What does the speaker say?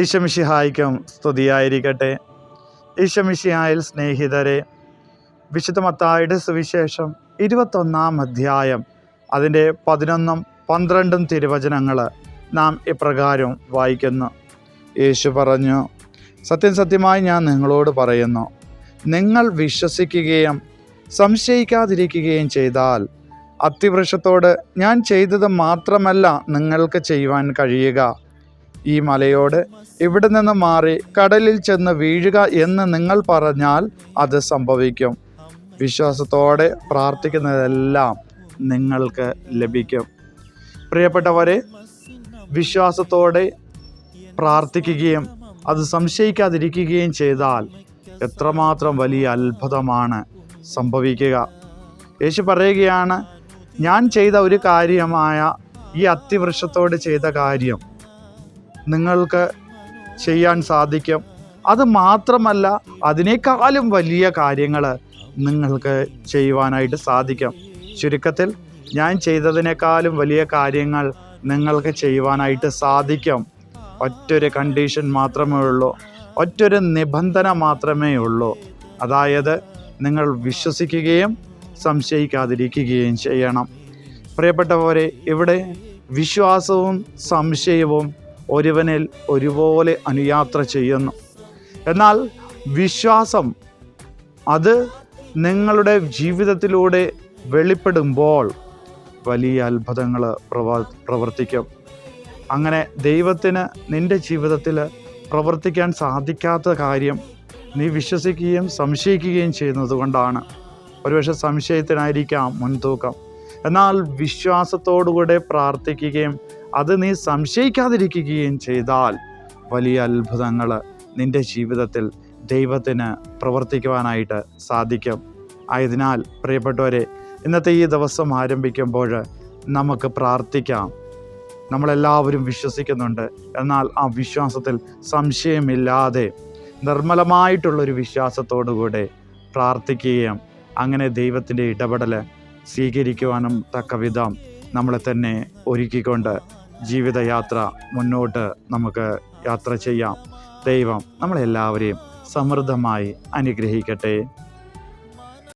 ഈശമിഷിഹായിക്കും സ്തുതിയായിരിക്കട്ടെ. ഈശമിഷിഹായിൽ സ്നേഹിതരെ വിശുദ്ധ മത്തായുടെ സുവിശേഷം ഇരുപത്തൊന്നാം അധ്യായം അതിന്റെ പതിനൊന്നും പന്ത്രണ്ടും തിരുവചനങ്ങൾ നാം ഇപ്രകാരം വായിക്കുന്നു. യേശു പറഞ്ഞു സത്യം സത്യമായി ഞാൻ നിങ്ങളോട് പറയുന്നു നിങ്ങൾ വിശ്വസിക്കുകയും സംശയിക്കാതിരിക്കുകയും ചെയ്താൽ അത്തിവൃക്ഷത്തോട് ഞാൻ ചെയ്തത് മാത്രമല്ല നിങ്ങൾക്ക് ചെയ്യുവാൻ കഴിയുക. ഈ മലയോട് ഇവിടെ നിന്ന് മാറി കടലിൽ ചെന്ന് വീഴുക എന്ന് നിങ്ങൾ പറഞ്ഞാൽ അത് സംഭവിക്കും. വിശ്വാസത്തോടെ പ്രാർത്ഥിക്കുന്നതെല്ലാം നിങ്ങൾക്ക് ലഭിക്കും. പ്രിയപ്പെട്ടവരെ വിശ്വാസത്തോടെ പ്രാർത്ഥിക്കുകയും അത് സംശയിക്കാതിരിക്കുകയും ചെയ്താൽ എത്രമാത്രം വലിയ അത്ഭുതമാണ് സംഭവിക്കുക. യേശു പറയുകയാണ് ഞാൻ ചെയ്ത ഒരു കാര്യമായ ഈ അത്തിവൃക്ഷത്തോട് ചെയ്ത കാര്യം നിങ്ങൾക്ക് ചെയ്യാൻ സാധിക്കും. അത് മാത്രമല്ല അതിനേക്കാളും വലിയ കാര്യങ്ങൾ നിങ്ങൾക്ക് ചെയ്യുവാനായിട്ട് സാധിക്കും. ചുരുക്കത്തിൽ ഞാൻ ചെയ്തതിനേക്കാളും വലിയ കാര്യങ്ങൾ നിങ്ങൾക്ക് ചെയ്യുവാനായിട്ട് സാധിക്കും. ഒറ്റൊരു കണ്ടീഷൻ മാത്രമേ ഉള്ളൂ. ഒറ്റൊരു നിബന്ധന മാത്രമേ ഉള്ളൂ. അതായത് നിങ്ങൾ വിശ്വസിക്കുകയും സംശയിക്കാതിരിക്കുകയും ചെയ്യണം. പ്രിയപ്പെട്ടവരെ ഇവിടെ വിശ്വാസവും സംശയവും ഒരുവനിൽ ഒരുപോലെ അനുയാത്ര ചെയ്യുന്നു. എന്നാൽ വിശ്വാസം അത് നിങ്ങളുടെ ജീവിതത്തിലൂടെ വെളിപ്പെടുമ്പോൾ വലിയ അത്ഭുതങ്ങൾ പ്രവ പ്രവർത്തിക്കും. അങ്ങനെ ദൈവത്തിന് നിന്റെ ജീവിതത്തിൽ പ്രവർത്തിക്കാൻ സാധിക്കാത്ത കാര്യം നീ വിശ്വസിക്കുകയും സംശയിക്കുകയും ചെയ്യുന്നത് കൊണ്ടാണ്. ഒരുപക്ഷെ സംശയത്തിനായിരിക്കാം മുൻതൂക്കം. എന്നാൽ വിശ്വാസത്തോടുകൂടെ പ്രാർത്ഥിക്കുകയും അത് നീ സംശയിക്കാതിരിക്കുകയും ചെയ്താൽ വലിയ അത്ഭുതങ്ങൾ നിന്റെ ജീവിതത്തിൽ ദൈവത്തിന് പ്രവർത്തിക്കുവാനായിട്ട് സാധിക്കും. ആയതിനാൽ പ്രിയപ്പെട്ടവരെ ഇന്നത്തെ ഈ ദിവസം ആരംഭിക്കുമ്പോൾ നമുക്ക് പ്രാർത്ഥിക്കാം. നമ്മളെല്ലാവരും വിശ്വസിക്കുന്നുണ്ട്. എന്നാൽ ആ വിശ്വാസത്തിൽ സംശയമില്ലാതെ നിർമ്മലമായിട്ടുള്ളൊരു വിശ്വാസത്തോടുകൂടെ പ്രാർത്ഥിക്കുകയും അങ്ങനെ ദൈവത്തിന്റെ ഇടപെടൽ സ്വീകരിക്കുവാനും തക്ക വിധം നമ്മളെ തന്നെ ഒരുക്കിക്കൊണ്ട് ജീവിതയാത്ര മുന്നോട്ട് നമുക്ക് യാത്ര ചെയ്യാം. ദൈവം നമ്മളെല്ലാവരെയും സമൃദ്ധമായി അനുഗ്രഹിക്കട്ടെ.